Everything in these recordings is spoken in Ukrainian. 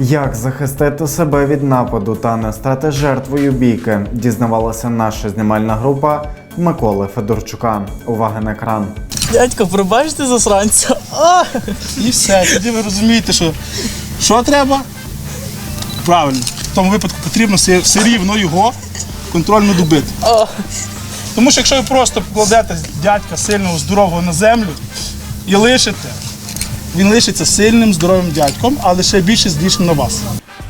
Як захистити себе від нападу та не стати жертвою бійки, дізнавалася наша знімальна група Миколи Федорчука. Увага на екран. Дядько, пробачте засранця. А! І все. Тоді ви розумієте, що що треба? Правильно. В тому випадку потрібно все, все рівно його контрольно добити. А! Тому що якщо ви просто покладете дядька сильного, здорового на землю і лишите, він лишиться сильним, здоровим дядьком, а лише більше здійснено на вас.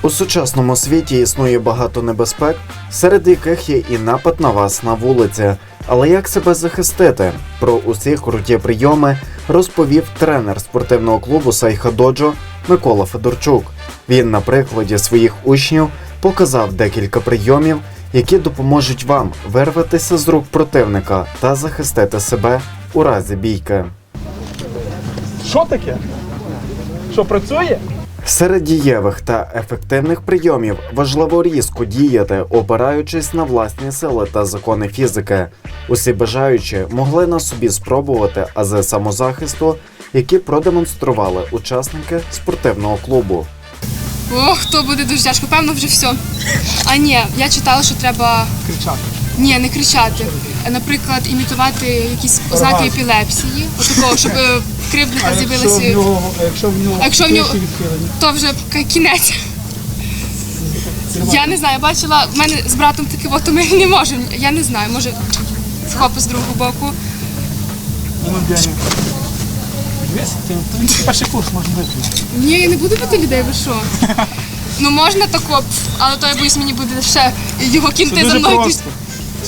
У сучасному світі існує багато небезпек, серед яких є і напад на вас на вулиці. Але як себе захистити? Про усі круті прийоми розповів тренер спортивного клубу Сайха Доджо Микола Федорчук. Він на прикладі своїх учнів показав декілька прийомів, які допоможуть вам вирватися з рук противника та захистити себе у разі бійки. Що таке? Що працює? Серед дієвих та ефективних прийомів важливо різко діяти, опираючись на власні сили та закони фізики. Усі бажаючі могли на собі спробувати ази самозахисту, які продемонстрували учасники спортивного клубу. Ох, то буде дуже тяжко. Певно, вже все. А ні, я читала, що треба Кричати. Ні, не кричати. Наприклад, імітувати якісь ознаки епілепсії, отакого, щоб в кривдника А якщо в нього, якщо в нього якщо в нього- То вже кінець. Я не знаю, бачила, в мене з братом таке, от, ми не можемо. Я не знаю, може схопи з другого боку. Ну, перший курс може бути. Ні, я не буду бити людей, ви що? Ну можна тако, але то я боюсь, мені буде ще його кінти за мною.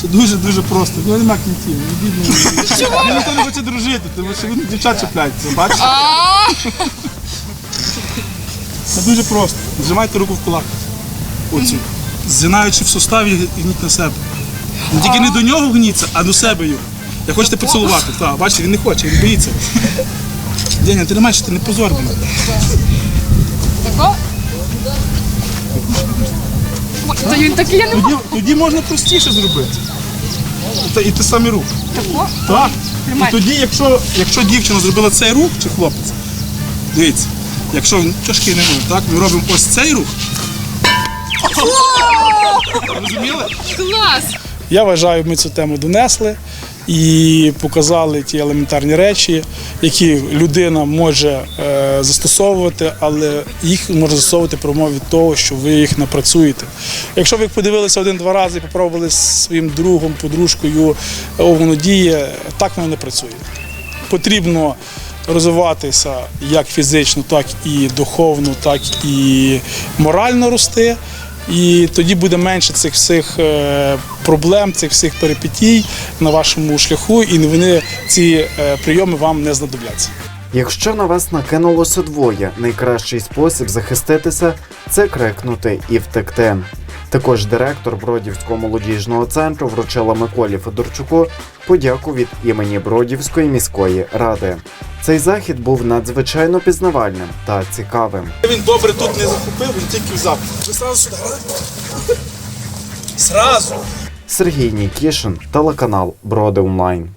Це дуже дуже просто. Ну нема кінців. Не бідно. Чому? Ніхто не хоче дружити, тому що він дівчат чіпляється. Бачиш? Це дуже просто. Зжимайте руку в кулак. Оцю. Згинаючи в суставі, гніть на себе. Не тільки не до нього гніться, а до себе його. Я хочете поцілувати. Так, бачите, він не хоче, він боїться. Деня, ти не маєш, ти не позор мене. тако. Та він такий, я не можу. Тоді, тоді можна простіше зробити. Та, і ти самі рух. Тако. Так. Тримай. І тоді, якщо, якщо дівчина зробила цей рух чи хлопець, дивіться, якщо він тяжкий не може, так, ми робимо ось цей рух. Розуміли? Клас! Я вважаю, ми цю тему донесли і показали ті елементарні речі, які людина може е, застосовувати, але їх може застосовувати при умові того, що ви їх напрацюєте. Якщо ви подивилися один-два рази і попробували з своїм другом, подружкою, о, воно діє, так воно не працює. Потрібно розвиватися як фізично, так і духовно, так і морально рости. І тоді буде менше цих всіх е, проблем, цих всіх перипетій на вашому шляху, і вони ці е, прийоми вам не знадобляться. Якщо на вас накинулося двоє, найкращий спосіб захиститися це крикнути і втекти. Також директор Бродівського молодіжного центру вручила Миколі Федорчуку подяку від імені Бродівської міської ради. Цей захід був надзвичайно пізнавальним та цікавим. Він добре тут не захопив, він тільки взяв. Ви зразу сюди. Зразу. Сергій Нікішин, телеканал Броди Онлайн.